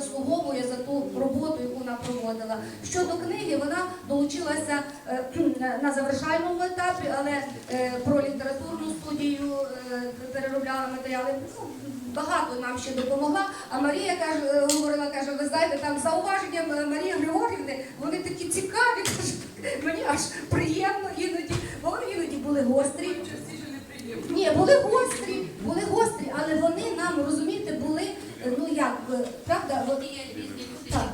заслуговує за ту роботу, яку вона проводила. Щодо книги, вона долучилася е, на завершальному етапі, але е, про літературну студію е, переробляла матеріали. Ну, багато нам ще допомогла. А Марія каже, говорила, каже, ви знаєте, там зауваження Марії Григорівни, вони такі цікаві, каже, мені аж приємно іноді, бо вони іноді були гострі. Ні, були гострі, були гострі, але вони нам, розумієте, були, ну як, е, правда, от, Так.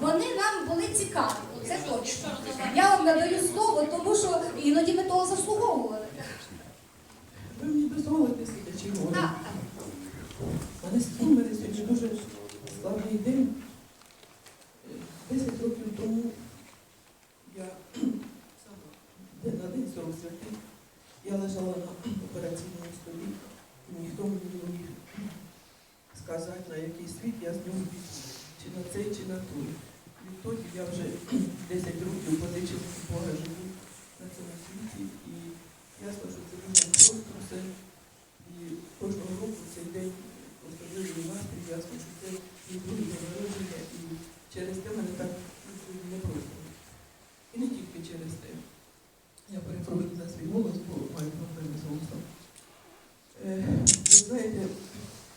вони нам були цікаві, це точно. Я вам надаю слово, тому що іноді ми того заслуговували. Ви мені дозволите слідчі говорити? Так, У мене мене сьогодні дуже складний день. Е, Десять років тому я сама де- на день 40 святих я лежала на операційному столі, і ніхто мені не міг сказати, на який світ я з нього пішла, чи на цей, чи на той. Відтоді я вже 10 років позичила Бога живу на цьому світі, і ясно, що це дуже просто все. І кожного року цей день особливий настрій, ясно, що це і друге народження, і через те мене так не просто. І не тільки через те. Я перепрошую за свій голос, бо маю проблеми з голосом. Е, ви знаєте,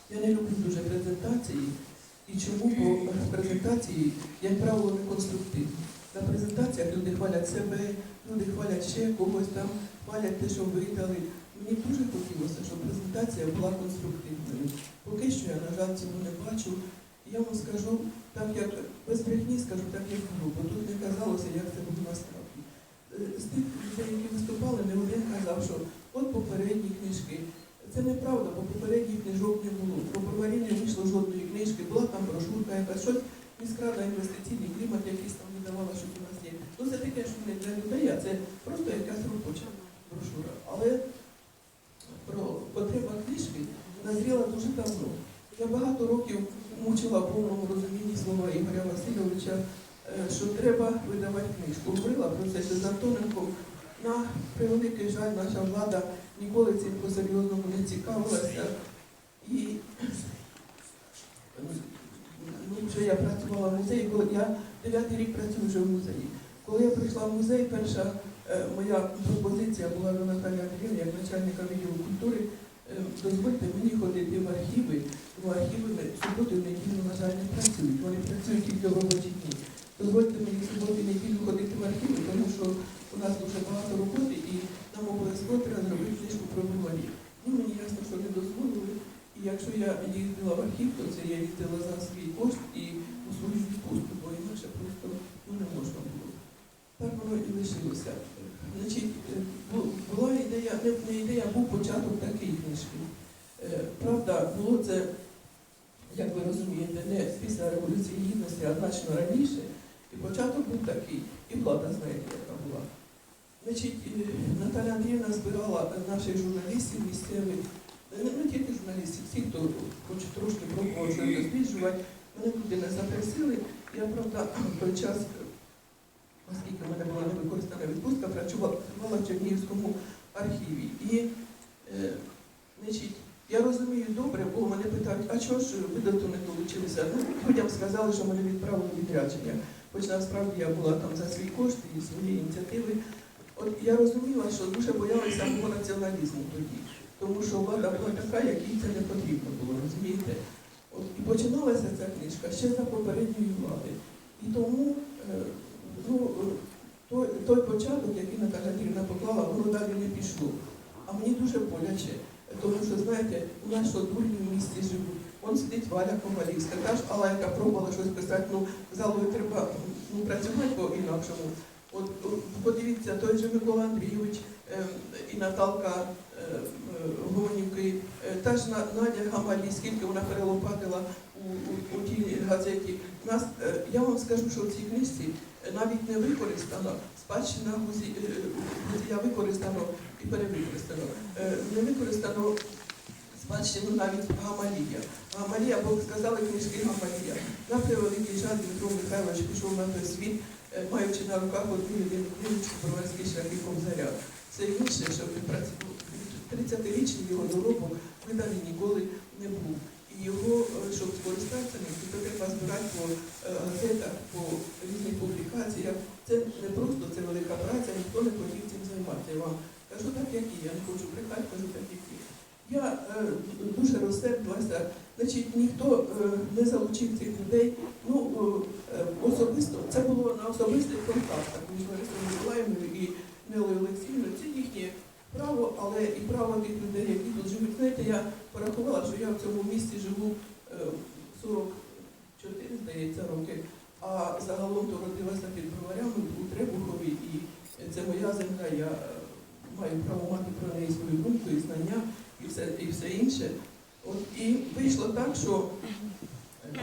я не люблю дуже презентації. І чому? Бо презентації, як правило, не конструктивні. На презентаціях люди хвалять себе, люди хвалять ще когось там, хвалять те, що видали. Мені дуже хотілося, щоб презентація була конструктивною. Поки що я, на жаль, цього не бачу. Я вам скажу, так як без брехні скажу, так як було, бо тут не казалося, як це було насправді. Е, З тих людей, які виступали, не один казав, що от попередні книжки. Це неправда, бо попередніх книжок не було. Про броварі не вийшло жодної книжки, була там брошурка, якась щось, міськрада інвестиційний клімат, якийсь там видавала, що у нас є. Ну це таке, що не для людей, а це просто якась робоча брошура. Але про потреба книжки назріла дуже давно. Я багато років мучила в повному розумінні слова Ігоря Васильовича, е, що треба видавати книжку. Говорила про це ще з Антоненком. На превеликий жаль, наша влада ніколи цим по-серйозному не цікавилася. І ну, вже я працювала в музеї, коли я дев'ятий рік працюю вже в музеї. Коли я прийшла в музей, перша е, моя пропозиція була до Наталії Андріївни, як начальника відділу культури, е, дозвольте мені ходити в архіви, бо архіви в суботу і неділю, на жаль, не працюють. Вони працюють тільки в робочі дні. Дозвольте мені в суботу і неділю ходити в архіви, тому що у нас дуже багато роботи і нам обов'язково треба зробити книжку про броварі. Ну, мені ясно, що не дозволили. Якщо я їздила в архів, то це я їздила за свій кошт і у свою відпустку, бо інакше просто ну, не можна було. Так воно і лишилося. Значить, е, була ідея, не, ідея, був початок такої книжки. Е, Правда, було це, як ви розумієте, не після Революції Гідності, а значно раніше. І початок був такий, і влада знаєте, яка була. Значить, е, Наталя Андріївна збирала наших журналістів місцевих, не, тільки журналістів, всі, хто хоче трошки про когось досліджувати, мене туди не запросили. Я, правда, в той час, оскільки в мене була невикористана відпустка, працювала в Чернігівському архіві. І, е, значить, я розумію добре, бо мене питають, а чого ж ви до того не долучилися? Ну, людям сказали, що мене відправили відрядження. Хоч насправді я була там за свій кошт і свої ініціативи. От я розуміла, що дуже боялися мого націоналізму тоді, тому що влада була така, якій це не потрібно було, розумієте? От, і починалася ця книжка ще за попередньої влади. І тому е, ну, той, той початок, який Наталя Андріївна поклала, воно далі не пішло. А мені дуже боляче, тому що, знаєте, у нас що дурні в місті живуть. Он сидить Валя Ковалівська, та ж Алла, яка пробувала щось писати, ну, залою треба ну, працювати по-інакшому. От, подивіться, той же Микола Андрійович е, і Наталка е, е, Гонівки, е, та ж На- Надя Гамалі, скільки вона перелопатила у, у, у тій газеті. Нас, я вам скажу, що в цій книжці навіть не використано, спадщина Гузі- Гузія використано і перевикористано. Не використано спадщину навіть Гамалія. Гамалія, бо сказали книжки Гамалія. На превеликий жаль Дмитро Михайлович пішов на той світ, маючи на руках одну єдину книжку «Броварські шляхи Кобзаря». Це інше, що працював. 30-річний його доробок виданий ніколи не був. І його, е, щоб скористатися ним, то розбирати по е, газетах, по різних публікаціях. Це не просто це велика праця, ніхто не хотів цим займатися. Я вам кажу так, як є. Я не хочу брехати, кажу так, як є. Я е, дуже розсердилася, значить, ніхто е, не залучив цих людей. Ну, е, особисто, це було на особистих контактах між Ларисою Миколаївною і Нелою Олексіївною. Це їхнє право, але і право тих людей, які тут живуть. Знаєте, я порахувала, що я в цьому місті живу е, 44, здається, роки, а загалом то родилася під броварями у Требухові, і це моя земля, я е, маю право мати про неї свою думку і знання, і все, і все інше. От, і вийшло так, що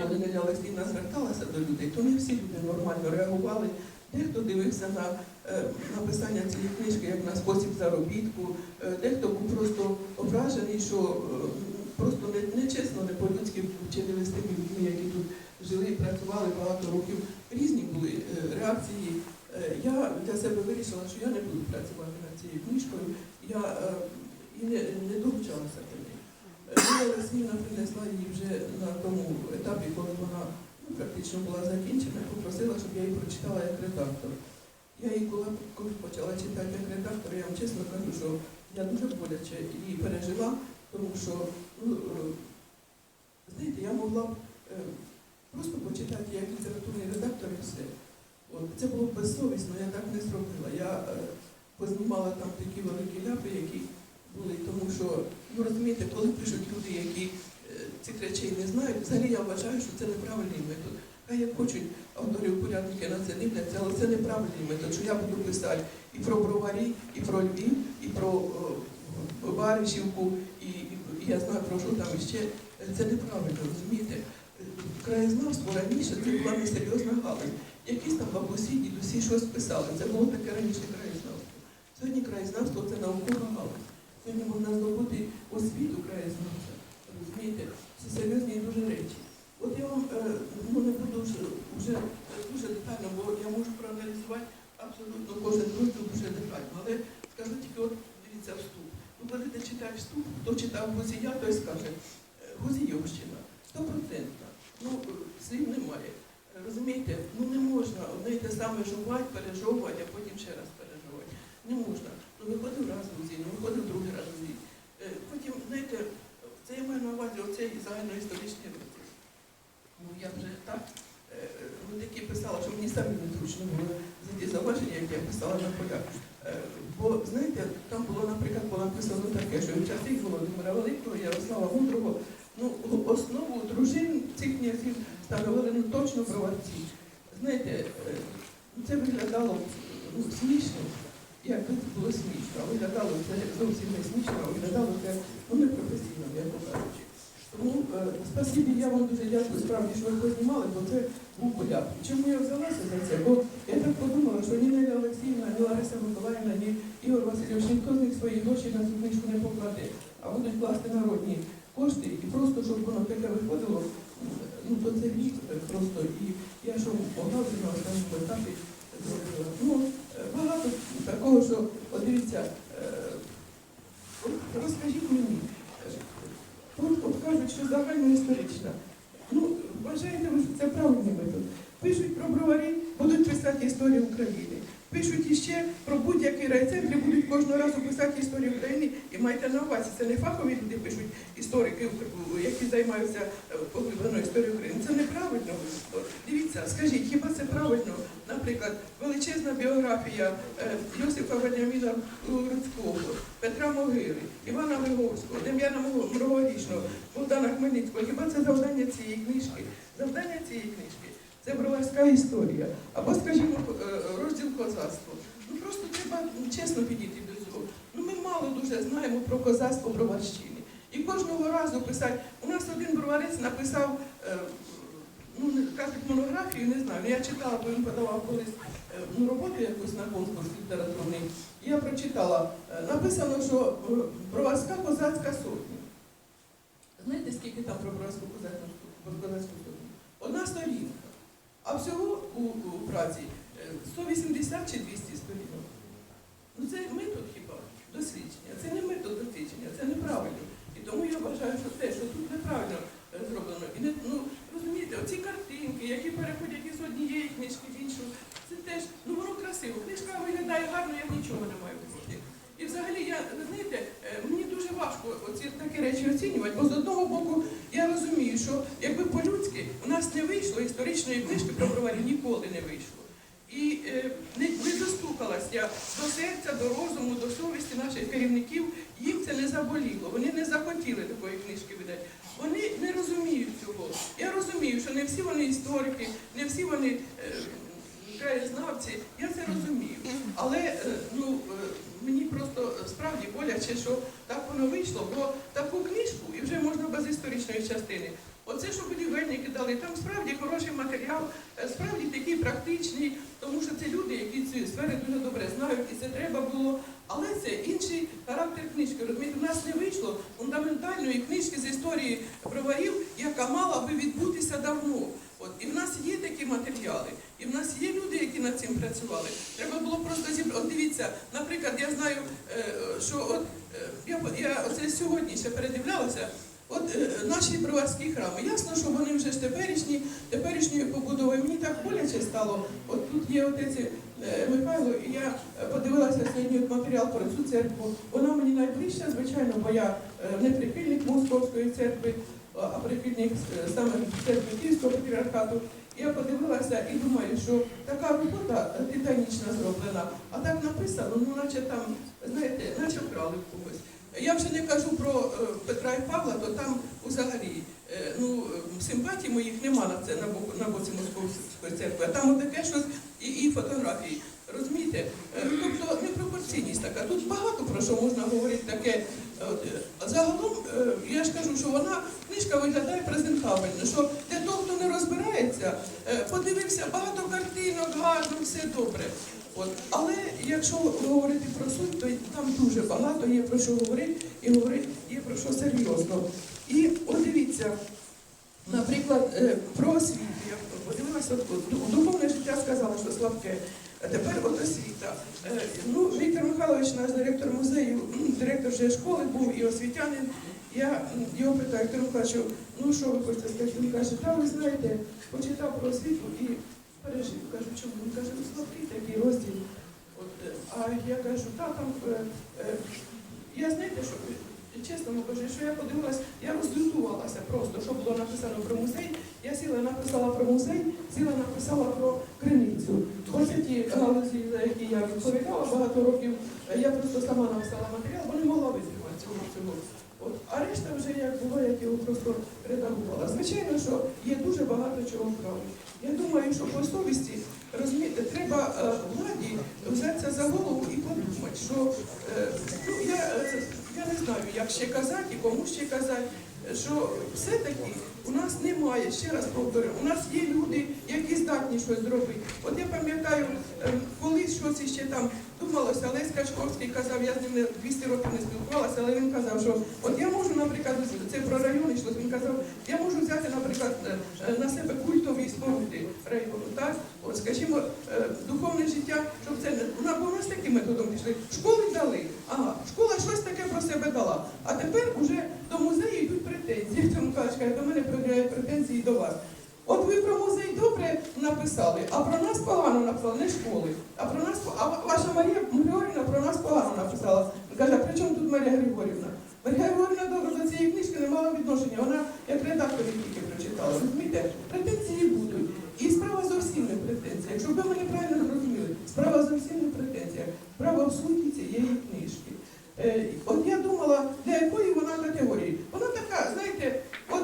коли Неля Олексійна зверталася до людей, то не всі люди нормально реагували. Дехто дивився на е, написання цієї книжки як на спосіб заробітку, е, дехто був просто ображений, що е, просто нечесно, не по-людськи вчинили з тими людьми, які тут жили і працювали багато років. Різні були реакції. Я для себе вирішила, що я не буду працювати над цією книжкою. Я і не, не долучалася до неї. Лілія Олексіївна принесла її вже на тому етапі, коли вона ну, практично була закінчена, попросила, щоб я її прочитала як редактор. Я її коли, коли почала читати як редактор, я вам чесно кажу, що я дуже боляче її пережила, тому що, ну, е, знаєте, я могла б е, просто почитати як літературний редактор і все. От, це було безсовісно, я так не зробила. Я е, познімала там такі великі ляпи, які були, тому що, ну розумієте, коли пишуть люди, які е, цих речей не знають, взагалі я вважаю, що це неправильний метод. Хай як хочуть автори упорядники на це дивляться, але це неправильний метод, що я буду писати і про броварі, і про Львів, і про е, Баришівку, і, і, я знаю про що там іще. Це неправильно, розумієте? Краєзнавство раніше це була несерйозна галузь. Якісь там бабусі, дідусі щось писали. Це було таке раніше краєзнавство. Сьогодні краєзнавство це наукова галузь. Сьогодні можна здобути освіту краєзнавця. Розумієте, це серйозні дуже речі. От я вам е, ну, не буду вже, дуже детально, бо я можу проаналізувати абсолютно кожен розділ дуже детально. Але скажу тільки, от дивіться вступ. Ви будете читати вступ, хто читав Гузія, той скаже, е, Гузійовщина, стопроцентна. Ну, слів немає. Розумієте, ну не можна одне й те саме жувати, пережовувати, а потім ще раз пережовувати. Не можна. Ну виходив раз Гузій, ну виходив другий раз Гузій. Е, Потім, знаєте, це я маю на увазі оцей загальноісторичний розділ. Ну я вже так е, ну, такі писала, що мені самі незручно було за ті зауваження, які я писала на полях. Е, Бо знаєте, там було, наприклад, було написано таке, що в часи Володимира Великого, Ярослава Мудрого, ну, основу дружин цих князів становили ну, точно броварці. Знаєте, е, ну, це виглядало ну, смішно, якби це було смішно, виглядало це зовсім не смішно, а виглядало це ну, непрофесійно, як кажучи. Тому е, спасибі, я вам дуже дякую, справді, що ви познімали, бо це був поляк. Чому я взялася за це? Бо я так подумала, що ні Неля Олексіївна, ні Лариса Миколаївна, ні Ігор Васильович, ніхто з них свої гроші на цю книжку не покладе, а будуть класти народні кошти, і просто, щоб воно таке виходило, ну то це рік е, просто. І я що могла вже на останньому етапі. Ну, багато такого, що, от дивіться, е, розкажіть мені. От, от кажуть, що загально історична. Ну, вважаєте ви, що це правильний метод? Пишуть про броварі, будуть писати історію України. Пишуть іще про будь-який райцентр, будуть кожного разу писати історію України. І майте на увазі, це не фахові люди пишуть історики, які займаються е, поглибленою історією України. Це неправильно. Дивіться, скажіть, хіба це правильно? Наприклад, величезна біографія е, Йосифа Веніаміна Луцького, Петра Могили, Івана Виговського, Дем'яна Мрогорічного, Богдана Хмельницького. Хіба це завдання цієї книжки? Завдання цієї книжки це броварська історія. Або, скажімо, е, розділ козацтва. Ну просто треба чесно підійти до цього. Ну ми мало дуже знаємо про козацтво Броварщини. І кожного разу писати. У нас один броварець написав. е, ну, не кажуть монографію, не знаю. Ну, Я читала, бо він подавав колись е, ну, роботу якусь на конкурс літературний. Я прочитала, написано, що броварська козацька сотня. Знаєте, скільки там про броварську козацьку сотню? Одна сторінка. А всього у, у праці 180 е, чи 200 сторінок. Ну це метод хіба дослідження, це не метод дослідження, це неправильно. І тому я вважаю, що те, що тут неправильно е, зроблено. І не, ну, розумієте, оці картинки, які переходять із однієї книжки в іншу, це теж, ну воно красиво. Книжка виглядає гарно, як нічого немає взагалі я ви знаєте, е, мені дуже важко оці такі речі оцінювати, бо з одного боку я розумію, що якби по-людськи у нас не вийшло історичної книжки про броварів ніколи не вийшло. І е, не, не я до серця, до розуму, до совісті наших керівників. Їм це не заболіло. Вони не захотіли такої книжки видати. Вони не розуміють цього. Я розумію, що не всі вони історики, не всі вони е, краєзнавці. Я це розумію. Але е, ну. Е, мені просто справді боляче, що так воно вийшло, бо таку книжку і вже можна без історичної частини. Оце, що будівельники дали, там справді хороший матеріал, е, справді такий практичний, тому що це люди, які ці сфери дуже добре знають, і це треба було. Але це інший характер книжки. Розумієте, у нас не вийшло фундаментальної книжки з історії броварів, яка мала би відбутися давно. От і в нас є такі матеріали, і в нас є люди, які над цим працювали. Треба було просто зібрати. От дивіться, наприклад, я знаю, е, що от е, я, я оце сьогодні ще передивлялася. От е, наші броварські храми, ясно, що вони вже ж теперішні, теперішньою побудовою. Мені так боляче стало. От тут є отець е, Михайло, і я е, подивилася сьогодні матеріал про цю церкву. Вона мені найближча, звичайно, бо я е, не прихильник Московської церкви, прихильник е, саме церкви Київського патріархату. Я подивилася і думаю, що така робота е, титанічна зроблена, а так написано, ну наче там, знаєте, наче вкрали в когось. Я вже не кажу про е, Петра і Павла, то там взагалі е, ну, е, симпатій моїх нема на це на боку на боці Московської церкви. А там таке щось і, і фотографії. Розумієте? Е, Тобто непропорційність така. Тут багато про що можна говорити таке. Е, Загалом е, я ж кажу, що вона книжка виглядає презентабельно. Що для того, хто не розбирається, е, подивився багато картинок, гарно, все добре. От. Але якщо говорити про суть, то там дуже багато є про що говорити і говорити є про що серйозно. І от дивіться, наприклад, про освіту. Я подивилася, духовне життя сказала, що слабке. А тепер от освіта. Е, Ну, Віктор Михайлович, наш директор музею, директор вже школи був і освітянин. Я його питаю, Віктор Михайлович, ну що ви хочете сказати? Він каже, та ви знаєте, почитав про освіту і пережив. Кажу, чому? Він каже, ну слабкий такий розділ. От, е, а я кажу, та там, е, е, я знаєте, що е, чесно вам кажу, що я подивилась, я розлютувалася просто, що було написано про музей. Я сіла, написала про музей, сіла, написала про криницю. Ось ті галузі, за які я відповідала багато років, я просто сама написала матеріал, бо не могла витримати цього всього. От, а решта вже як було, як його просто редагувала. Звичайно, що є дуже багато чого вкрали. Я думаю, що по совісті розумієте, треба е, владі взятися за голову і подумати, що е, ну, я, е, я не знаю, як ще казати і кому ще казати, що все-таки у нас немає, ще раз повторю, у нас є люди, які здатні щось зробити. От я пам'ятаю, е, колись щось ще там думалося, Лесь Качковський казав, я з ним 200 років не спілкувалася, але він казав, що от я можу, наприклад, це про район йшло, він казав, я можу взяти, наприклад, е, е, на себе культові споруди району, так? От, скажімо, е, духовне життя, щоб це не бо у нас таким методом пішли. Школи дали, ага, школа щось таке про себе дала. А тепер уже до музею йдуть претензії. Миколаївич каже, до мене пред'являють претензії до вас. От ви про музей добре написали, а про нас погано написали, не школи. А про нас а ваша Марія Григорівна про нас погано написала. Каже, при чому тут Марія Григорівна? Марія Григорівна добре до цієї книжки не мала відношення. Вона як редактор тільки прочитала. Розумієте? Претензії будуть. І справа зовсім не в претензіях. Якщо ви мене правильно зрозуміли, справа зовсім не в претензіях. Справа в суті цієї книжки. Е, от я думала, для якої вона категорії? Вона така, знаєте, от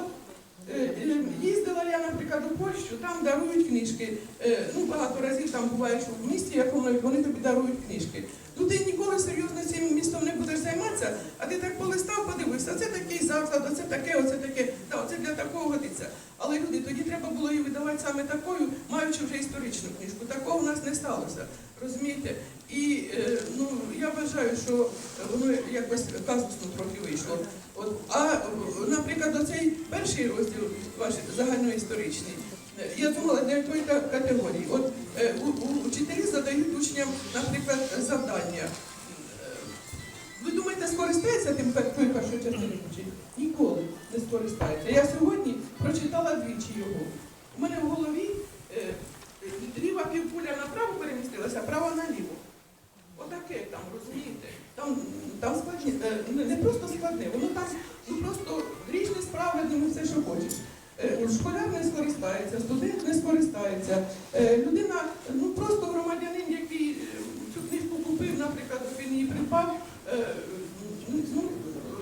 Е, е, Їздила я, наприклад, у Польщу, там дарують книжки. Е, Ну, багато разів там буваєш в місті, якому вони тобі дарують книжки. Ну ти ніколи серйозно цим містом не будеш займатися, а ти так полистав, подивився, це такий заклад, оце таке, оце таке. Та, оце для такого годиться. Але люди, тоді треба було її видавати саме такою, маючи вже історичну книжку. Такого в нас не сталося. Розумієте? І е, ну, я вважаю, що воно якось казусно трохи вийшло. От, а, е, наприклад, оцей перший розділ ваш загальноісторичний, е, я в той категорії. От е, учителі задають учням, наприклад, завдання.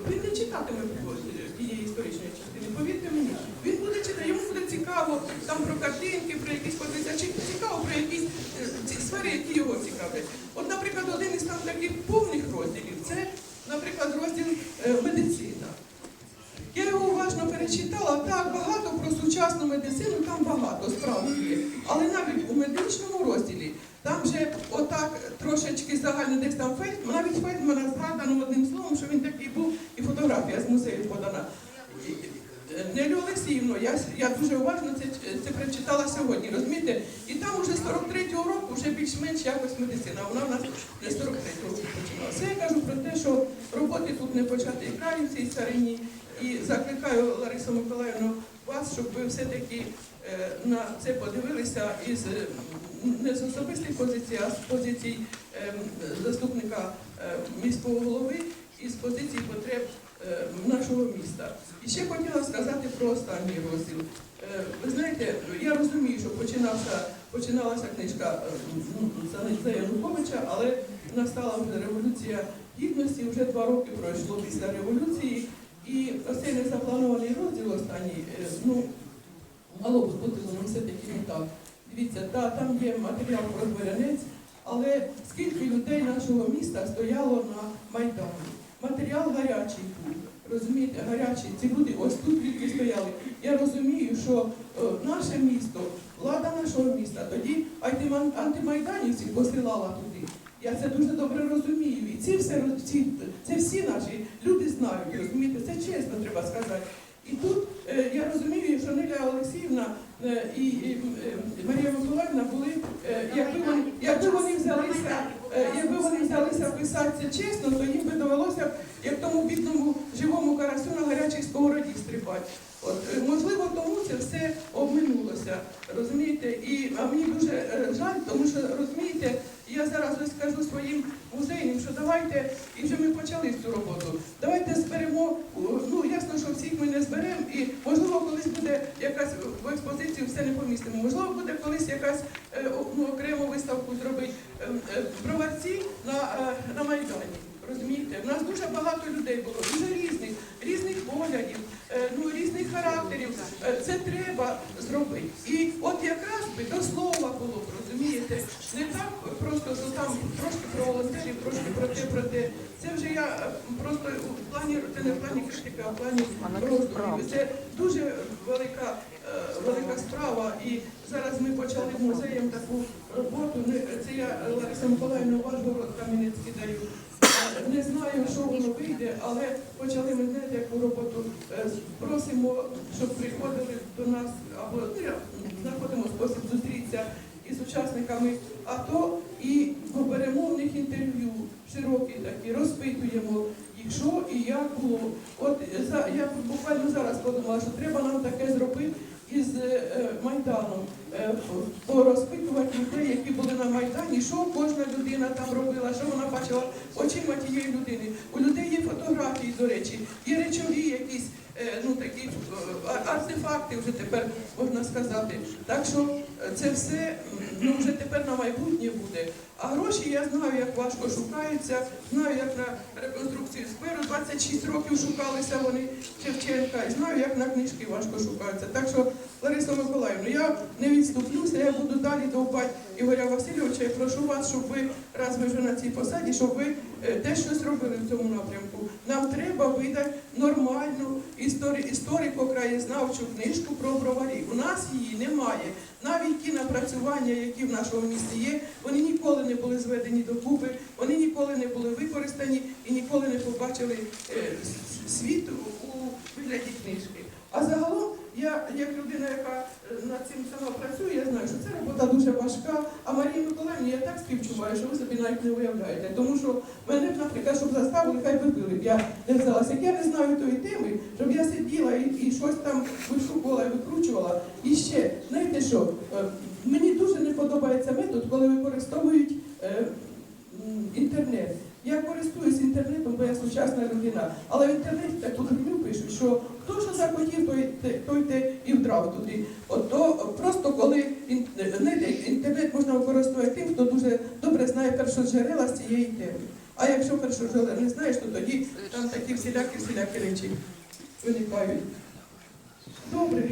Він не читатиме тієї історичної частини. Повірте мені, він буде читати, йому буде цікаво там про картинки, про якісь позиції, чи цікаво про якісь е, ці сфери, які його цікавлять. От, наприклад, один із там таких повних розділів це, наприклад, розділ е, медицина. Я його уважно перечитала. Так, багато про сучасну медицину, там багато справді є. Але навіть у медичному розділі там же отак трошечки загально десь там Фельдман, навіть Фельдмана згадано одним словом, що він такий був, і фотографія з музею подана. Нелю Олексіївну, я, я дуже уважно це, це прочитала сьогодні, розумієте? І там уже з 43-го року вже більш-менш якось медицина. Вона в нас не 43-го року починалася. Я кажу про те, що роботи тут не почати і в цій царині. І закликаю Ларису Миколаївну вас, щоб ви все-таки е, на це подивилися із е, не з особистих позицій, а з позицій е, заступника е, міського голови і з позицій потреб нашого міста. І ще хотіла сказати про останній розділ. Е, Ви знаєте, я розумію, що починався, починалася книжка е, ну, за- Януковича, але настала вже революція гідності, вже два роки пройшло після революції. І оцей незапланований розділ останній, е, ну, мало б бути, воно все-таки не так. Дивіться, та, там є матеріал про дворянець, але скільки людей нашого міста стояло на Майдані. Матеріал гарячий був. Розумієте, гарячий. Ці люди ось тут тільки стояли. Я розумію, що е, наше місто, влада нашого міста тоді антимайданівців посилала туди. Я це дуже добре розумію. І ці все ці, це всі наші люди знають, розумієте, це чесно треба сказати. І тут е, я розумію, що Неля Олексіївна е, і, е, Марія Миколаївна були, е, якби вони, якби вони взялися, взялися писати це чесно, то їм би довелося, як тому бідному живому карасю на гарячих сковороді стрибати. От, е, можливо, тому це все обминулося. Розумієте? І а мені дуже е, жаль, тому що розумієте, я зараз ось скажу своїм музейним, що давайте, і вже ми почали цю роботу. Давайте зберемо. о, Ну ясно, що всіх ми не зберемо, і можливо, колись буде якась в експозицію все не помістимо. Можливо, буде колись якась е, о- ну, окрему виставку зробити ем, е, броварці на, е, на Майдані. Розумієте, в нас дуже багато людей було, дуже різних, різних поглядів, е, ну різних характерів. Е, Це треба зробити. І от якраз би до слова було б, розумієте, не так просто, що там трошки про волонтерів, трошки про те, про те. Це вже я е, просто в плані, це не в плані критики, а в плані роздумів. Це дуже велика, е, велика справа. І зараз ми почали музеєм таку роботу. Це я е, Лариса Миколаївна Важгород Кам'янецький даю. Не знаю, що воно вийде, але почали ми знаєте, яку роботу. Е, Просимо, щоб приходили до нас або ну, знаходимо спосіб зустрітися із учасниками АТО і беремо в них інтерв'ю широкі такі, розпитуємо що і як було. От е, я буквально зараз подумала, що треба нам таке зробити із е, е, Майданом, е, порозпитувати людей, які були на Майдані, що кожна людина там робила, що вона бачила очима тієї людини. У людей є фотографії, до речі, є речові якісь ну, такі артефакти вже тепер можна сказати. Так що це все ну, вже тепер на майбутнє буде. А гроші я знаю, як важко шукаються, знаю, як на реконструкцію скверу 26 років шукалися вони Шевченка, і знаю, як на книжки важко шукаються. Так що, Лариса Миколаївна, я не відступлюся, я буду далі довбати Ігоря Васильовича і прошу вас, щоб ви, раз ви вже на цій посаді, щоб ви е, теж щось робили в цьому напрямку. Нам треба видати нормальну історико-краєзнавчу книжку про броварі. У нас її немає. Навіть ті напрацювання, які в нашому місті є, вони ніколи не були зведені докупи, вони ніколи не були використані і ніколи не побачили е, світ у вигляді книжки. А загалом, я як людина, яка е, над цим сама працює, я знаю, що це робота дуже важка. А Марії Миколаївні я так співчуваю, що ви собі навіть не уявляєте. Тому що мене б, наприклад, щоб заставили, хай би били. Я не взялася. Як я не знаю тої теми, щоб я сиділа і, і щось там вишукувала і викручувала. І ще, знаєте що, е, мені дуже не подобається метод, коли використовують е, інтернет. Я користуюсь інтернетом, бо я сучасна людина, але в інтернеті таку хреню пишуть, що хто що захотів, той, те і вдрав туди. От то просто коли ін- знаєте, інтернет можна використовувати тим, хто дуже добре знає першоджерела з цієї теми. А якщо першоджерела не знаєш, то тоді там такі всілякі всілякі речі виникають. Добре.